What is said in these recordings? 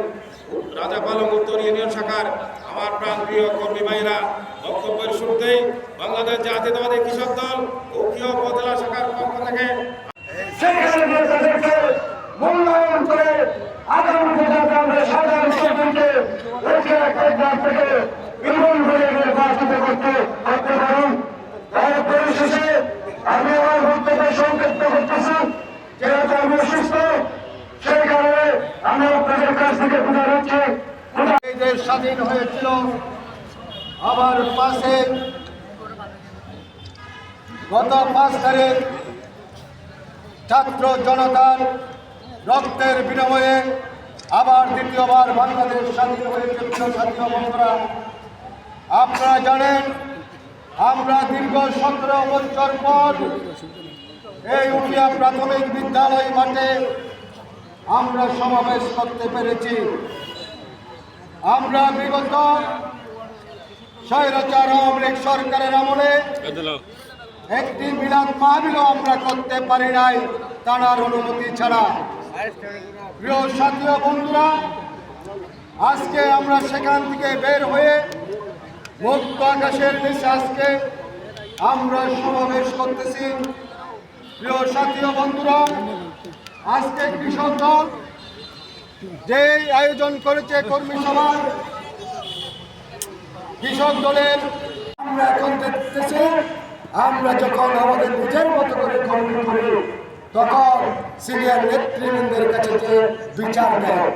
দলের রাজাপালং উত্তর ইউনিয়ন শাখার আমার প্রাণ প্রিয় কর্মী ভাইরা বক্তব্যের শুরুতেই বাংলাদেশ জাতীয়তাবাদী কৃষক দল উখিয়া উপজেলা শাখার পক্ষ থেকে আমি আমার বক্তব্য সংক্ষিপ্ত করতেছি। যেহেতু আমি অসুস্থ দেশ স্বাধীন হয়েছিল গত ছাত্র জনতার রক্তের বিনিময়ে আবার দ্বিতীয়বার বাংলাদেশ স্বাধীন হয়েছে প্রিয় বন্ধুরা। আপনারা জানেন, আমরা দীর্ঘ সতেরো বছর পর এই উঠিয়া প্রাথমিক বিদ্যালয় মাঠে আমরা সমাবেশ করতে পেরেছি। আমরা বিগত স্বৈরাচার আওয়ামী লীগ সরকারের আমলে একটি মিলাদ মাহবিলও আমরা করতে পারি নাই, তার অনুমতি ছাড়া। প্রিয় সাথী বন্ধুরা, আজকে আমরা সেখান থেকে বের হয়ে মুক্ত আকাশের নিচে আজকে আমরা সমাবেশ করতেছি। প্রিয় সাথী বন্ধুরা আজকে কৃষক দল যে আয়োজন করেছে কর্মী সভা কৃষক দলের। আমরা এখন দেখতেছি, আমরা যখন আমাদের নিজের মতো করে কর্মী করি, তখন সিনিয়র নেতৃবৃন্দের কাছে যে বিচার দেয়,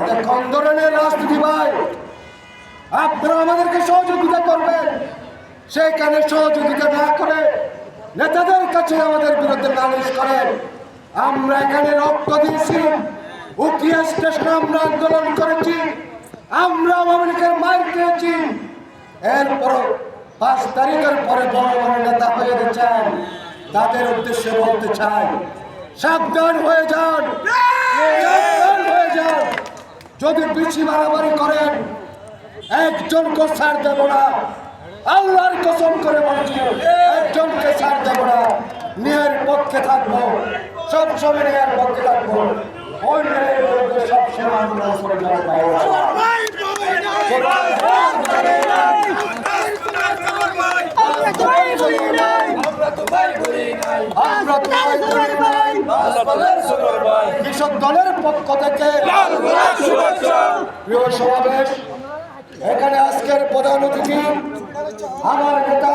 এটা কোন ধরনের রাজনীতি ভাই? আপনারা আমাদেরকে সহযোগিতা করবেন। সেইখানে সহযোগিতা না করে নেতাদের কাছে আমাদের বিরুদ্ধে নালিশ করেন। আমরা এখানে রক্ত দিয়েছি। উকিয়া স্টেশনে আমরা আন্দোলন করেছি। আমরা আওয়ামী মার খেয়েছি। এরপর পাঁচ তারিখের পরে বড় বড় নেতা হয়ে গেছেন তাদের উদ্দেশ্যে বলতে চাই, সাবধান হয়ে যান। হয়ে যান। যদি বেশি মারামারি করেন একজনকে ছাড় দেব না। আল্লাহর কসম করে বলছি, একজনকে ছাড় দেব না। নিয়ের পক্ষে থাকব। সব সময় নিয়ের পক্ষে থাকব। কৃষক দলের পক্ষ থেকে প্রিয় সমাবেশ। এখানে আজকের প্রধান অতিথি আমার নেতা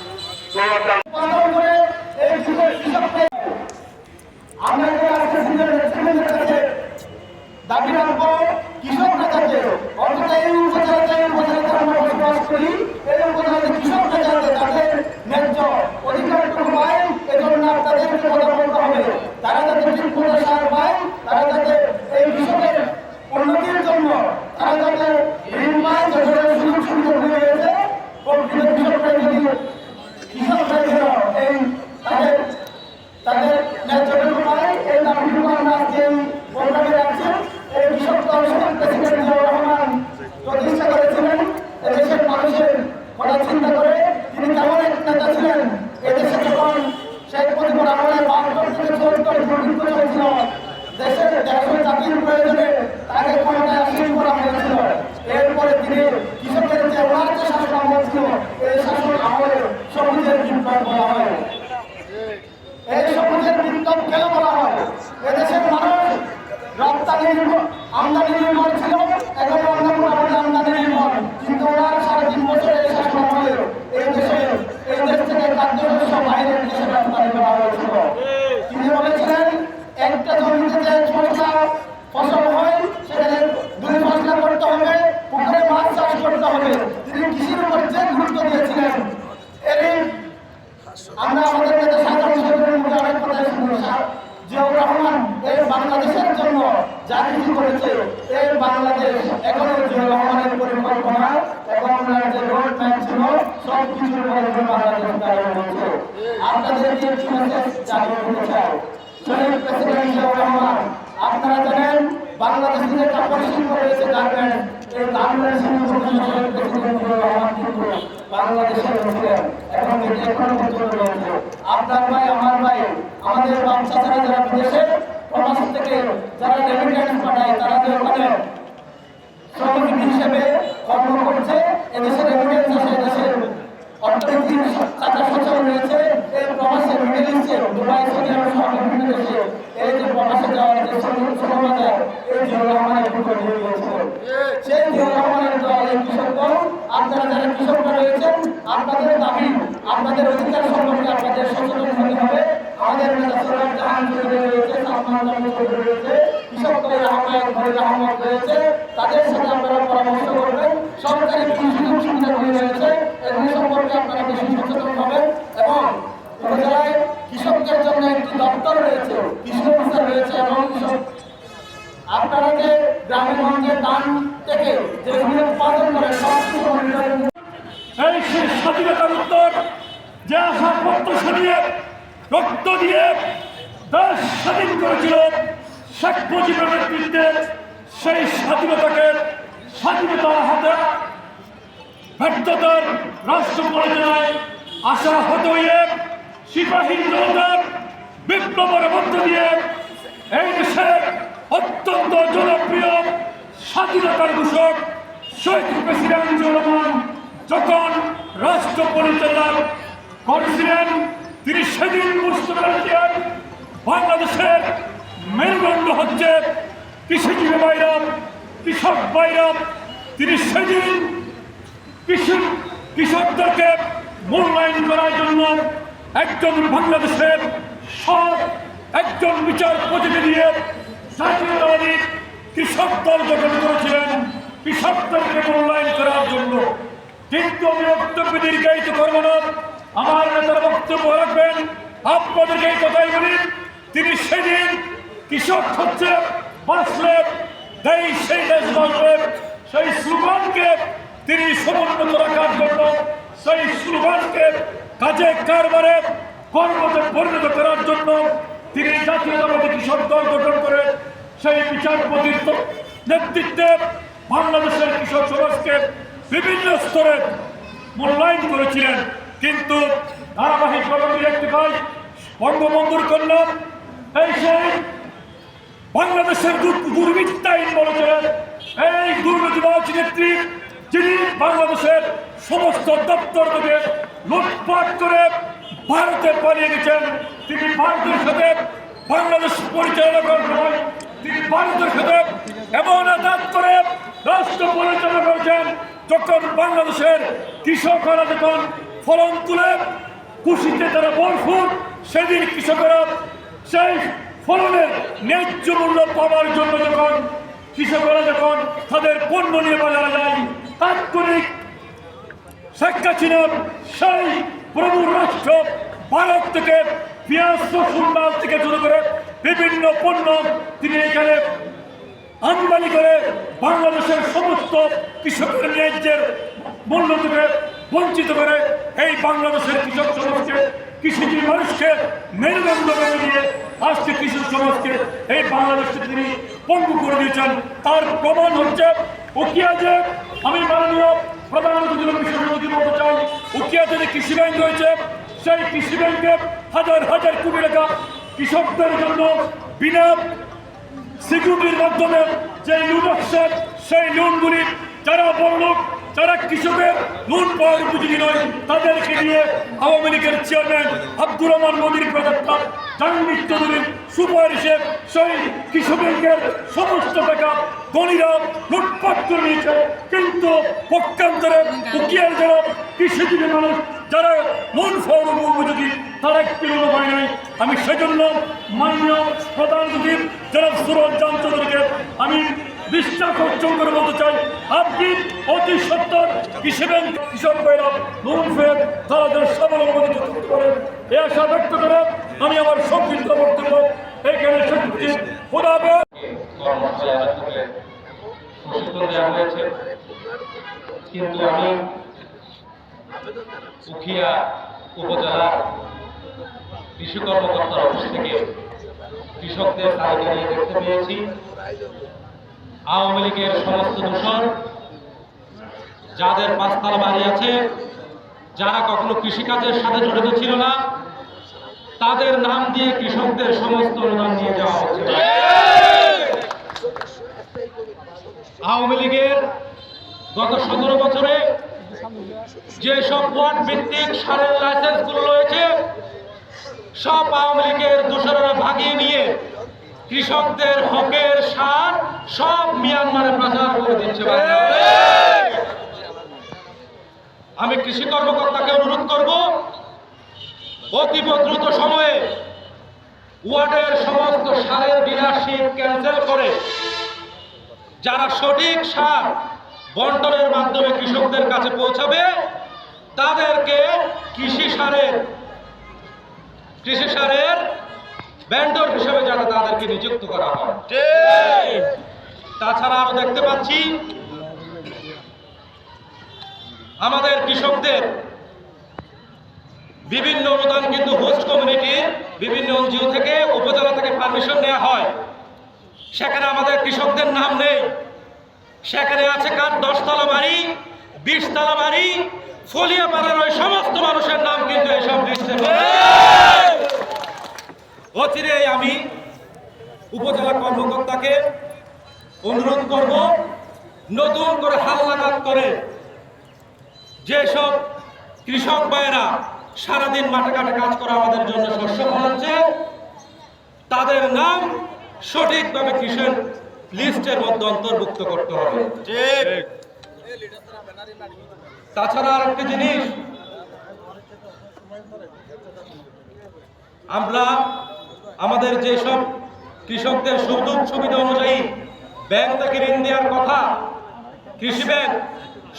দাবি রাখব কৃষক নেতাকে অন্তত এই উপজেলাতে এই উপজেলাতে আমরা বসবাস করি এই উপজেলাতে কৃষকরা যাতে তাদের ন্যায্য অধিকারটুকু পায় এজন্য আপনাদেরকে তারা যাতে ঠিকমতো সার পায় তারা যাতে এই কৃষকের উন্নতির জন্য তারা যাতে ঋণ পায় যেগুলো সুযোগ সুবিধা হয়ে গেছে প্রকৃত কৃষকরা যদি কৃষকরা যেন এই তাদের তাদের ন্যায্য পায় এই দাবিটুকু আমরা আজকে এই প্রোগ্রামে রাখছি এই কৃষক দল সভার প্রেসিডেন্ট জিয়াউর রহমান প্রতিষ্ঠা করেছিলেন এদেশের মানুষের কথা চিন্তা করে তিনি কেমন এক নেতা ছিলেন এদেশে যখন শেখ মুজিবুর রহমানের বাহাত্তর থেকে চুয়াত্তর দুর্ভিক্ষ চলছিল দেশের দেশের জাতির প্রয়োজনে তাকে ক্ষমতায় আসীন করা হয়েছিল এরপরে তিনি কৃষকের যে ওনার যে শাসন আমল ছিল এই শাসন আমলে সবুজের বিপ্লব বলা হয় এই সবুজের বিপ্লব কেন বলা হয় এদেশের মানুষ রপ্তানি আমদানি নির্ভর ছিল এখন আমরা মোটামুটি আমদানি নির্ভর কিন্তু ওনার সাড়ে তিন বছরের শাসন আমলে এই দেশে এই দেশ থেকে কার্যত সব বাইরের দেশে রপ্তানি হবে তিনি কৃষির উপর যে গুরুত্ব দিয়েছিলেন এরই আমরা আমাদের কাছে সাধারণ মানুষের মুখে অনেক কথা শুনি জিয়াউর রহমান এই বাংলাদেশের জন্য যা কিছু করেছে এই বাংলাদেশ এখনও জিয়াউর রহমানের পরিকল্পনা এবং ওনার যে রোড ম্যাপ ছিল সব কিছুর উপরে এখন বাংলাদেশ দাঁড়িয়ে রয়েছে আপনাদেরকে একটি মেসেজ জানিয়ে দিতে চাই শহীদ প্রেসিডেন্ট জিয়াউর ছিলেন এবং এটি আপনার ভাই, আমার ভাই, আমাদের বাচ্চারা যারা বিদেশে প্রবাস থেকে যারা রেমিটেন্স পাঠায়, তারা যে ওখানে শ্রমিক হিসেবে কর্ম করছে, এদেশে রেমিটেন্স আসে এদেশের অর্থনীতি চাকা সচল রয়েছে। এই প্রবাসে মিডল ইস্টে এই যে প্রবাসে যাওয়ার যে বাজার এই জিয়াউর রহমানের কৃষক দল কৃষকরা রয়েছেন, আপনাদের দাবি, আপনাদের অধিকার আপনাদের সচেতন আমাদের কৃষক দলের আহ্বায়ক রয়েছে। তাদের সাথে আপনারা পরামর্শ করবেন। সরকারি কি সুযোগ সুবিধাগুলি রয়েছে এগুলি সম্পর্কে আপনারা বেশি সচেতন হবেন এবং উপজেলায় কৃষকদের জন্য একটি দপ্তর রয়েছে, কৃষি অফিসার রয়েছে এবং কৃষক আপনারা যে গ্রামে গঞ্জে দান থেকে যেগুলি উৎপাদন করে, সব এই সেই যে আশা প্রত্যাশা নিয়ে রক্ত দিয়ে দেশ স্বাধীন করেছিল শেখ মুজিবের নেতৃত্বে, সেই স্বাধীনতাকে স্বাধীনতার হাতে ব্যর্থতার রাষ্ট্র পরিচালনায় আশা হত হয়ে সিপাহী জনতার বিপ্লবের মধ্য দিয়ে এই দেশের অত্যন্ত জনপ্রিয় স্বাধীনতার ঘোষক শহীদ প্রেসিডেন্ট রহমান যখন রাষ্ট্র পরিচালনা করেছিলেন, তিনি সেদিন বুঝতে পেরেছিলেন বাংলাদেশের মেরুদণ্ড হচ্ছে কৃষিজীবী বাইরাম কৃষক বাইরাম, তিনি সেদিন কৃষক, কৃষকদেরকে মূল্যায়ন করার জন্য একজন বাংলাদেশের সব একজন বিচারপতিকে দিয়ে জাতীয়তাবাদী কৃষক দল গঠন করেছিলেন। কৃষকদেরকে মূল্যায়ন করার জন্য। কিন্তু আমি বক্তব্য দীর্ঘায়িত করব না। আমার নেতার বক্তব্য রাখবেন। আপনাদেরকে এই কথাই বলি, তিনি সেদিন কৃষক হচ্ছে বাঁচলে দেই সেই দেশ বাঁচবে সেই স্লোগানকে তিনি সমুন্নত রাখার জন্য, সেই স্লোগানকে কাজে কারবারে কর্মতে পরিণত করার জন্য তিনি জাতীয়তাবাদী কৃষক দল গঠন করে সেই বিচারপতির নেতৃত্বে বাংলাদেশের কৃষক সমাজকে বিভিন্ন স্তরে মূল্যায়ন করেছিলেন। কিন্তু ধারাবাহিক প্রগতির একটি কাজ বঙ্গবন্ধুর কন্যা এই সেই বাংলাদেশের দু- দুর্বৃত্তায়ন বলেছিলেন এই দুর্নীতিবাজ নেত্রী যিনি বাংলাদেশের সমস্ত দপ্তর থেকে লুটপাট করে ভারতে পালিয়ে গেছেন, তিনি ভারতের সাথে বাংলাদেশ পরিচালনা সময় তিনি ভারতের সাথে এমন আঘাত করে রাষ্ট্র পরিচালনা করেছেন, যখন বাংলাদেশের কৃষকরা যখন ফলন তুলে খুশিতে তারা ভরপুর, সেদিন কৃষকেরা সেই ফলনের ন্যায্য মূল্য পাওয়ার জন্য যখন কৃষকরা যখন তাদের পণ্য নিয়ে বাজারে যায়, তাৎক্ষণিক শেখ হাসিনা সেই প্রভুর রাষ্ট্র ভারত থেকে পেঁয়াজ, রসুন, ডাল থেকে শুরু করে বিভিন্ন পণ্য তিনি এখানে আমদানি করে বাংলাদেশের সমস্ত কৃষকের ন্যায্যের মূল্য থেকে বঞ্চিত করে এই বাংলাদেশের কৃষক সমাজকে কৃষিজীবী মানুষকে মেরুদণ্ড করে দিয়ে আজকে কৃষক সমাজকে এই বাংলাদেশকে তিনি পঙ্গু করে দিয়েছেন, তার প্রমাণ হচ্ছে উকিয়াতে আমি মাননীয় প্রধানমন্ত্রীর বিষয়ে যদি বলতে চাই উকিয়াতে যে কৃষি ব্যাংক রয়েছে, সেই কৃষি ব্যাংকে হাজার হাজার কোটি টাকা কৃষকদের জন্য বিনা সিকিউরিটির মাধ্যমে যে লোন আসছে, সেই লোনগুলি যারা বড় যারা কৃষকের লোন পাওয়ার উপযোগী নয়, তাদেরকে নিয়ে আওয়ামী লীগের চেয়ারম্যান আব্দুর রহমান মোদীর প্রদত্তা জাহাঙ্গীর চৌধুরীর সুপারিশে সেই কৃষকের সমস্ত টাকা ধনীরা লুটপাট করে নিয়েছে। কিন্তু পক্ষান্তরে উকিয়ার যারা কৃষিজীবী মানুষ, যারা লোন পাওয়ার উপযোগী, তারা একটি পায় নাই। আমি সেজন্য মাননীয় প্রধান সচিব জনাব সুরজ জান চৌধুরীকে আমি বিশ্বাস অর্জন করে বলতে চাই। আপনি অতি সত্তর কৃষি কৃষক ভাইরা লোন ফের তারা যেন স্বাবলম্বী করতে পারেন। এ আশা ব্যক্ত করে আমি আমার সংক্ষিপ্ত বক্তব্য এখানে শেষ করছি খোদা হাফেজ। কর্মশালা আয়োজন করে প্রশিক্ষণ দেওয়া হয়েছে কিন্তু আমি উখিয়া উপজেলা কৃষি কর্মকর্তার অফিস থেকে কৃষকদের তালিকা নিয়ে দেখতে পেয়েছি। আওয়ামী লীগের সমস্ত দূষণ যাদের পাঁচতলা বাড়ি আছে, যারা কখনো কৃষিকাজের সাথে জড়িত ছিল না, তাদের নাম দিয়ে কৃষকদের সমস্ত অনুদান নিয়ে যাওয়া হচ্ছে। আওয়ামী লীগের গত সতেরো বছরে যেসব ওয়ার্ড ভিত্তিক সারের লাইসেন্সগুলো রয়েছে, সব আওয়ামী লীগের দোসরেরা ভাগিয়ে নিয়ে কৃষকদের হকের সার সব মিয়ানমারে পাচার করে দিচ্ছে আমি কৃষি কর্মকর্তাকে অনুরোধ করব অতীব দ্রুত সময়ে ওয়ার্ডের সমস্ত সারের ডিলারশিপ ক্যান্সেল করে যারা সঠিক সার বন্টনের মাধ্যমে কৃষকদের কাছে পৌঁছাবে, তাদেরকে কৃষি সারের কৃষি সারের ব্যান্ডর হিসেবে যারা তাদেরকে নিযুক্ত করা হয়। তাছাড়া আরও দেখতে পাচ্ছি, আমাদের কৃষকদের বিভিন্ন অনুদান কিন্তু হোস্ট কমিউনিটির বিভিন্ন এনজিও থেকে, উপজেলা থেকে পারমিশন নেওয়া হয়। সেখানে আমাদের কৃষকদের নাম নেই। সেখানে আছে কার দশতলা বাড়ি, বিশতলা বাড়ি, ফলিয়া পাড়ার ওই সমস্ত মানুষের নাম কিন্তু এইসব লিস্টে অচিরেই আমি উপজেলা কর্মকর্তাকে অনুরোধ করব নতুন করে হাল্লাঘাত করে যেসব কৃষক ভাইয়েরা সারাদিন মাঠে ঘাটে কাজ করে আমাদের জন্য শস্য ফলাচ্ছে তাদের নাম সঠিকভাবে কৃষক লিস্টের মধ্যে অন্তর্ভুক্ত করতে হবে। তাছাড়া আর একটা জিনিস আমরা আমাদের যেসব কৃষকদের সুযোগ সুবিধা অনুযায়ী ব্যাংক থেকে ঋণ দেওয়ার কথা কৃষি ব্যাংক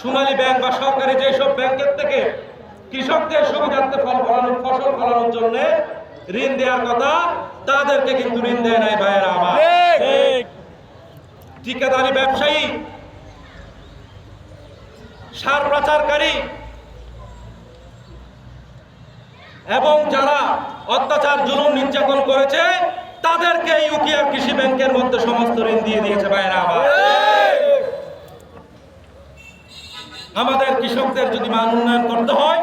সোনালী ব্যাংক বা সরকারি যেসব ব্যাংকের থেকে কৃষকদের সুবিধার্থে ফল ফলানোর ফসল ফলানোর জন্য ঋণ দেওয়ার কথা তাদেরকে কিন্তু ঋণ দেয় নাই ভাইয়েরা আমার। ঠিকাদারি ব্যবসায়ী সার পাচারকারী এবং যারা অত্যাচার, জুলুম, নির্যাতন করেছে, তাদেরকে ইউকিয়া কৃষি ব্যাংকের মধ্যে সমস্ত ঋণ দিয়ে দিয়েছে ভাইয়েরা আমার। আমাদের কৃষকদের যদি মান উন্নয়ন করতে হয়,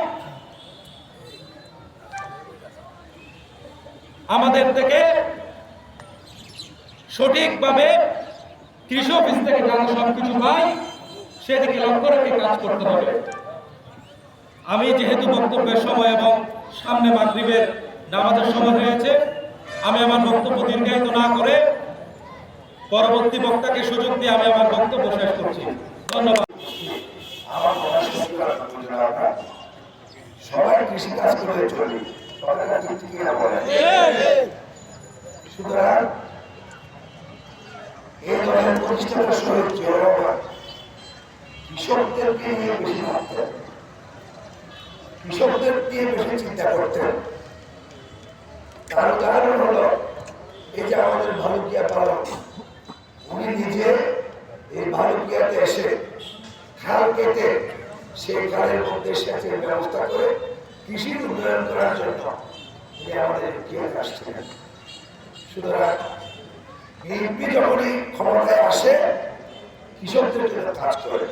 আমাদের থেকে সঠিকভাবে কৃষি অফিস থেকে যারা সবকিছু পাই সেদিকে লক্ষ্য রেখে কাজ করতে হবে। আমি যেহেতু বক্তব্যের সময় এবং সামনে মাগরিবের নামাজের সময় হয়েছে, আমি আমার বক্তব্য দীর্ঘায়িত না করে পরবর্তী বক্তাকে সুযোগ দিয়ে আমি আমার বক্তব্য শেষ করছি। ধন্যবাদ। কৃষকদেরকে কৃষকদের নিয়ে বেশি চিন্তা করতেন। তার উদাহরণ হলো, এই যে আমাদের ভালুকিয়া পালন উনি নিজে এই ভালুকিয়াতে এসে খাল কেটে সেই খালের মধ্যে সেচের ব্যবস্থা করে কৃষির উন্নয়ন করার জন্য তিনি আমাদের এগিয়ে আসছিলেন সুতরাং বিএনপি যখনই ক্ষমতায় আসে, কৃষকদের জন্য কাজ করে।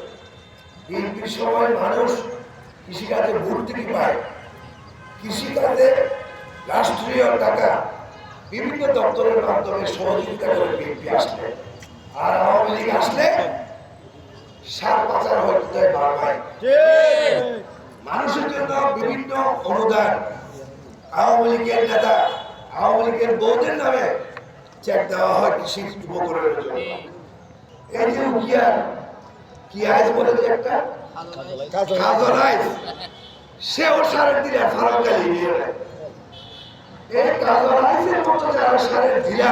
বিএনপির সময় মানুষ কৃষিকাজে ভর্তুকি পায়। কৃষিকাজে রাষ্ট্রীয় টাকা বিভিন্ন দপ্তরের মাধ্যমে সহযোগিতা করে বিএনপি আসলে। আর আওয়ামী লীগ আসলে সার পাচার হয়। কোথায় মানুষের জন্য বিভিন্ন অনুদান আওয়ামী লীগের নেতা আওয়ামী লীগের বৌদের নামে চেক দেওয়া হয় কৃষি উপকরণের জন্য। এই যে উকিয়ার কি আইস বলে যে একটা? কাজল আইস সেও সারের দিলে ফারাক্কালি নিয়ে নেয়। এই কাজল মতো যারা সারের দিলা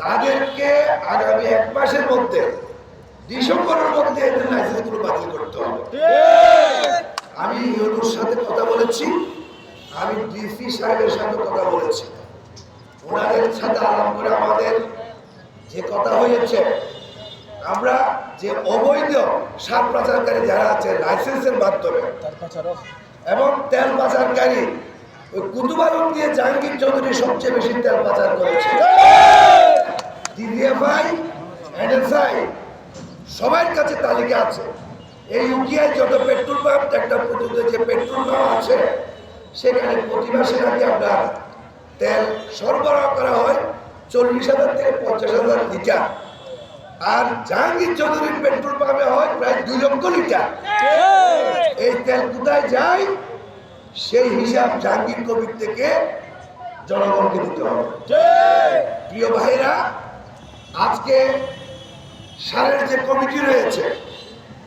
তাদেরকে আগামী এক মাসের মধ্যে ডিসেম্বরের মধ্যে এদের লাইসেন্সগুলো বাতিল করতে হবে। আমি ইউনুর সাথে কথা বলেছি আমি ডিসি সাহেবের সাথে কথা বলেছি। ওনাদের সাথে আলাপ করে আমাদের যে কথা হয়েছে আমরা যে অবৈধ সার পাচারকারী যারা আছে লাইসেন্সের মাধ্যমে এবং তেল পাচারকারী ওই দিয়ে জাহাঙ্গীর চৌধুরী সবচেয়ে বেশি তেল পাচার করেছে। এনএসআই সবার কাছে তালিকা আছে। এই ইউটিআই যত পেট্রোল পাম্প, একটা পর্যন্ত যে পেট্রোল পাম্প আছে, সেখানে প্রতি মাসের আগে আমরা তেল সরবরাহ করা হয় চল্লিশ হাজার থেকে পঞ্চাশ হাজার লিটার। আর জাহাঙ্গীর চৌধুরীর পেট্রোল পাম্পে হয় প্রায় দুই লক্ষ লিটার। এই তেল কোথায় যায়? সেই হিসাব জাহাঙ্গীর কবির থেকে জনগণকে দিতে হবে। প্রিয় ভাইরা আজকে সারের যে কমিটি রয়েছে,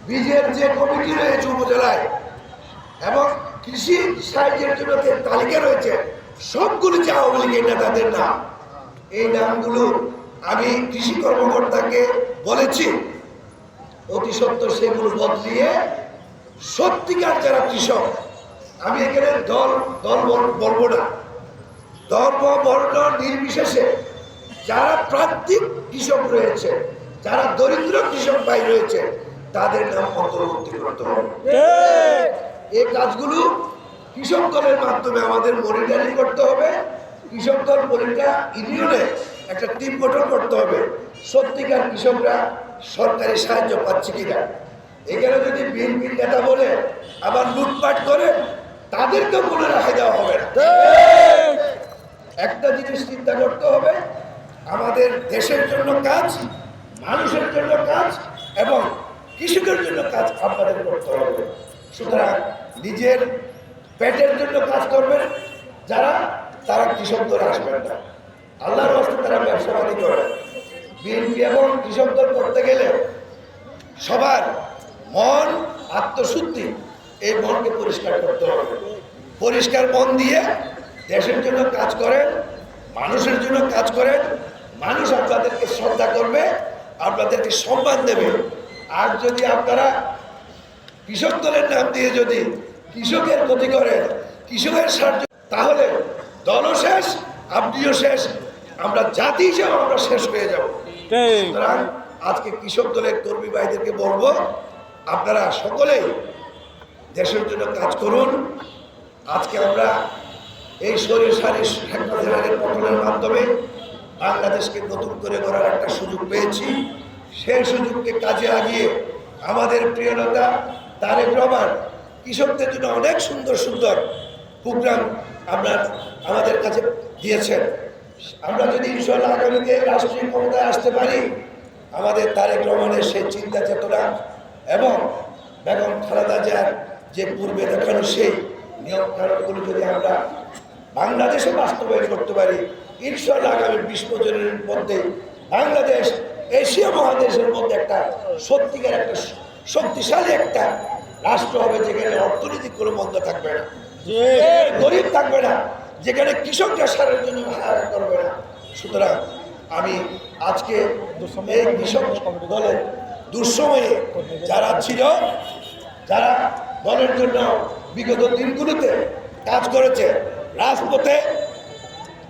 বীজের যে কমিটি রয়েছে উপজেলায়, এবং কৃষি সাহায্যের জন্য যে তালিকা রয়েছে, সবগুলো যে আওয়ামী লীগের নেতাদের নাম। এই নামগুলো আমি কৃষি কর্মকর্তাকে বলেছি, অতি সত্য সেগুলো বদলিয়ে সত্যিকার যারা কৃষক আমি এখানে দল দল বল- বলব না। ধর্ম বর্ণ নির্বিশেষে যারা প্রান্তিক কৃষক রয়েছে যারা দরিদ্র কৃষক ভাই রয়েছে তাদের নাম অন্তর্ভুক্তি করতে হবে। এই কাজগুলো কৃষক দলের মাধ্যমে আমাদের মনিটরিং করতে হবে। কৃষক দল মনিটা ইউনিয়নে একটা টিম গঠন করতে হবে। সত্যিকার কৃষকরা সরকারি সাহায্য পাচ্ছে কিনা। এখানে যদি বিএনপির নেতা বলে আবার লুটপাট করে তাদেরকেও কোনো রেহাই দেওয়া হবে না। একটা জিনিস চিন্তা করতে হবে আমাদের দেশের জন্য কাজ মানুষের জন্য কাজ এবং কৃষকের জন্য কাজ আপনাদের করতে হবে। সুতরাং নিজের পেটের জন্য কাজ করবেন যারা তারা কৃষক দলে আসবেন না। আল্লাহর হস্তে তারা ব্যবসা বাণিজ্য করে। বিএনপি এবং কৃষক দল করতে গেলে সবার মন আত্মশুদ্ধি এই মনকে পরিষ্কার করতে হবে। পরিষ্কার মন দিয়ে দেশের জন্য কাজ করেন মানুষের জন্য কাজ করেন মানুষ আপনাদেরকে শ্রদ্ধা করবে আপনাদেরকে সম্মান দেবে। আর যদি আপনারা কৃষক দলের নাম দিয়ে যদি কৃষকের ক্ষতি করেন কৃষকের সাহায্য তাহলে দলও শেষ আপনিও শেষ আমরা জাতি হিসেবে আমরা শেষ হয়ে যাব। সুতরাং আজকে কৃষক দলের কর্মী ভাইদেরকে বলব আপনারা সকলেই দেশের জন্য কাজ করুন। আজকে আমরা এই শরীর সারি শেখ পতনের মাধ্যমে বাংলাদেশকে নতুন করে গড়ার একটা সুযোগ পেয়েছি। সেই সুযোগকে কাজে লাগিয়ে আমাদের প্রিয় নেতা তারেক রহমান কৃষকদের জন্য অনেক সুন্দর সুন্দর প্রোগ্রাম আপনার, আমাদের কাছে দিয়েছেন। আমরা যদি ইনশাল্লাহ আগামীতে রাষ্ট্রীয় ক্ষমতায় আসতে পারি, আমাদের তারেক রহমানের সেই চিন্তা চেতনা এবং বেগম খালেদা জিয়ার যে পূর্বে দেখানো সেই নিয়ম যদি আমরা বাংলাদেশে বাস্তবায়ন করতে পারি ইনশাল্লাহ আগামী বিশ বছরের মধ্যে বাংলাদেশ এশিয়া মহাদেশের মধ্যে একটা সত্যিকার একটা শক্তিশালী একটা রাষ্ট্র হবে যেখানে অর্থনৈতিক কোনো মন্দ থাকবে না। গরিব থাকবে না যেখানে কৃষকরা সারের জন্য হায়ার করবে না। সুতরাং আমি আজকে এই কৃষক দলের দুঃসময়ে যারা ছিল যারা দলের জন্য বিগত দিনগুলোতে কাজ করেছে রাজপথে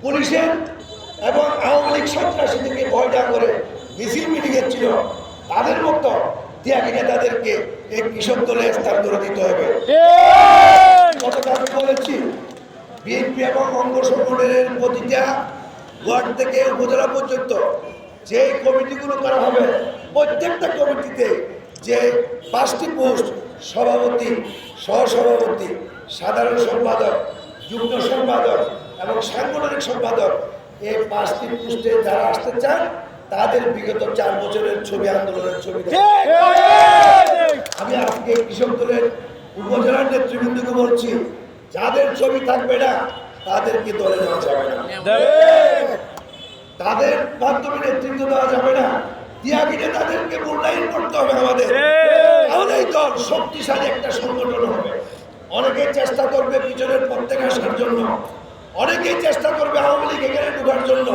পুলিশের এবং আওয়ামী লীগ সন্ত্রাসীদেরকে ভয়টা করে মিছিল মিটিংয়ে ছিল। তাদের মতো ত্যাগী নেতাদেরকে এই কৃষক দলে স্থান করে দিতে হবে। আমি বলেছি বিএনপি এবং অঙ্গ সংগঠনের প্রতিটা ওয়ার্ড থেকে উপজেলা পর্যন্ত যে কমিটিগুলো করা হবে প্রত্যেকটা কমিটিতে যে পাঁচটি পোস্ট সভাপতি সহসভাপতি সাধারণ সম্পাদক যুগ্ম সম্পাদক এবং সাংগঠনিক সম্পাদক এই পাঁচটি পোস্টে যারা আসতে চান তাদের বিগত চার বছরের ছবি আন্দোলনের ছবি আমি আজকে কৃষক দলের উপজেলার নেতৃবৃন্দকে বলছি যাদের ছবি থাকবে না তাদেরকে দলে নেওয়া যাবে না। তাদের মাধ্যমে নেতৃত্ব দেওয়া যাবে না। ত্যাগীরা তাদেরকে মূল্যায়ন করতে হবে আমাদের। তাহলেই দল শক্তিশালী একটা সংগঠন হবে। অনেকে চেষ্টা করবে পিছনের প্রত্যেক আসার জন্য। অনেকেই চেষ্টা করবে আওয়ামী লীগ এখানে ঢোকার জন্য।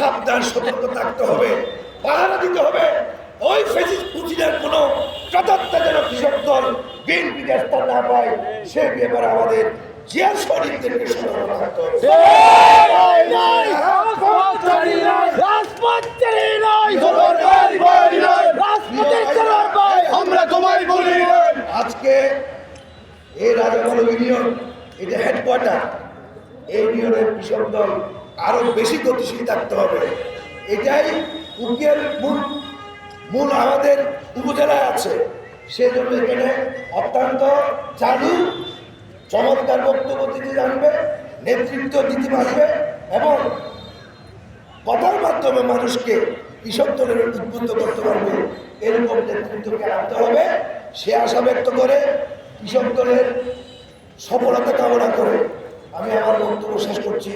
সাবধান সতর্ক থাকতে হবে পাহারা দিতে হবে। ওই ফেসিস পুতিনের কোন চটাত্তা যেন কৃষক দল বিএনপি স্থান না পায় সে ব্যাপারে আমাদের জিয়া শরীরদেরকে সতর্ক থাকতে হবে। আমরা তোমায় বলি আজকে ইউনিয়ন, এই ইউনিয়নের দল আরও বেশি গতিশীল থাকতে হবে। এটাই উকিয়ের মূল মূল আমাদের উপজেলায় আছে। সেই জন্য এখানে অত্যন্ত চালু, চমৎকার বক্তব্য দিতে জানবে, নেতৃত্ব দিতে পারবে এবং কথার মাধ্যমে মানুষকে কৃষক দলের উদ্বুদ্ধ করতে পারবে, এরকম নেতৃত্বকে আনতে হবে। সে আশা ব্যক্ত করে কৃষক দলের সফলতা কামনা করে। আমি আমার বক্তব্য শেষ করছি।